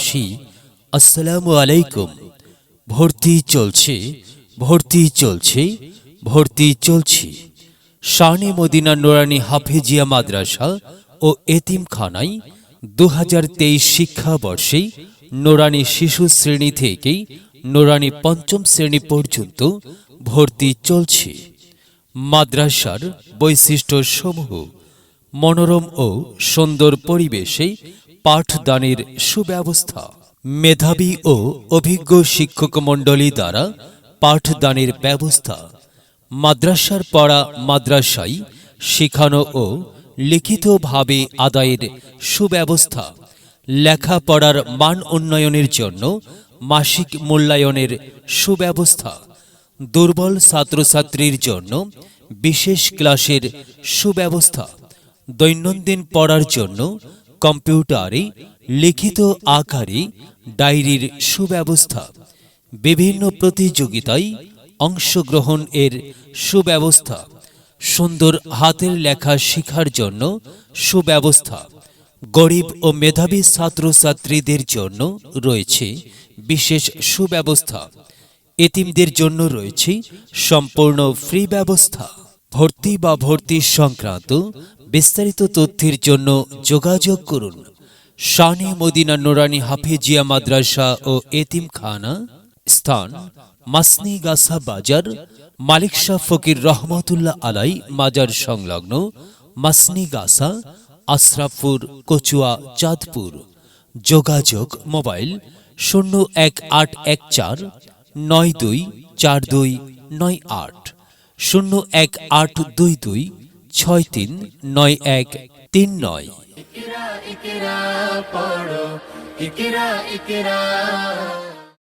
এলাকাবাসী আসসালামু আলাইকুম। ভর্তি চলছে ভর্তি চলছে ভর্তি চলছে। শানে মদিনা নোরানি হাফেজিয়া মাদ্রাসা ও এতিমখানায় দু হাজার তেইশ শিক্ষাবর্ষে নোরানি শিশু শ্রেণি থেকেই নোরানি পঞ্চম শ্রেণি পর্যন্ত ভর্তি চলছে। মাদ্রাসার বৈশিষ্ট্য সমূহ মনোরম ও সুন্দর পরিবেশে পাঠদানের সুব্যবস্থা। মেধাবী ও অভিজ্ঞ শিক্ষক মণ্ডলী দ্বারা পাঠদানের ব্যবস্থা। মাদ্রাসার পড়া মাদ্রাসায় শেখানো ও লিখিতভাবে আদায়ের সুব্যবস্থা। লেখাপড়ার মান উন্নয়নের জন্য মাসিক মূল্যায়নের সুব্যবস্থা। দুর্বল ছাত্রছাত্রীর জন্য বিশেষ ক্লাসের সুব্যবস্থা। দৈনন্দিন পড়ার জন্য কম্পিউটারে লিখিত আকারে ডায়েরির সুব্যবস্থা। বিভিন্ন প্রতিযোগিতায় অংশগ্রহণ এর সুব্যবস্থা। সুন্দর হাতের লেখা শেখার জন্য সুব্যবস্থা। গরিব ও মেধাবী ছাত্রছাত্রীদের জন্য রয়েছে বিশেষ সুব্যবস্থা। এতিমদের জন্য রয়েছে সম্পূর্ণ ফ্রি ব্যবস্থা। ভর্তি বা ভর্তি সংক্রান্ত বিস্তারিত তথ্যের জন্য যোগাযোগ করুন। শানে মদিনা নোরানি হাফিজিয়া মাদ্রাসা ও এতিমখানা, স্থান মাসনি গাছা বাজার, মালিক শাহ ফকির রহমতুল্লাহ আলাই মাজার সংলগ্ন মাসনি গাছা, আশরাফপুর, কচুয়া, চাঁদপুর। যোগাযোগ মোবাইল শূন্য এক আট এক চার নয় দুই চার দুই নয় আট। শূন্য এক আট দুই দুই ছয় তিন নয় এক তিন নয়। ইকেরা ইকেরা পড়ো। ইকেরা ইকরা।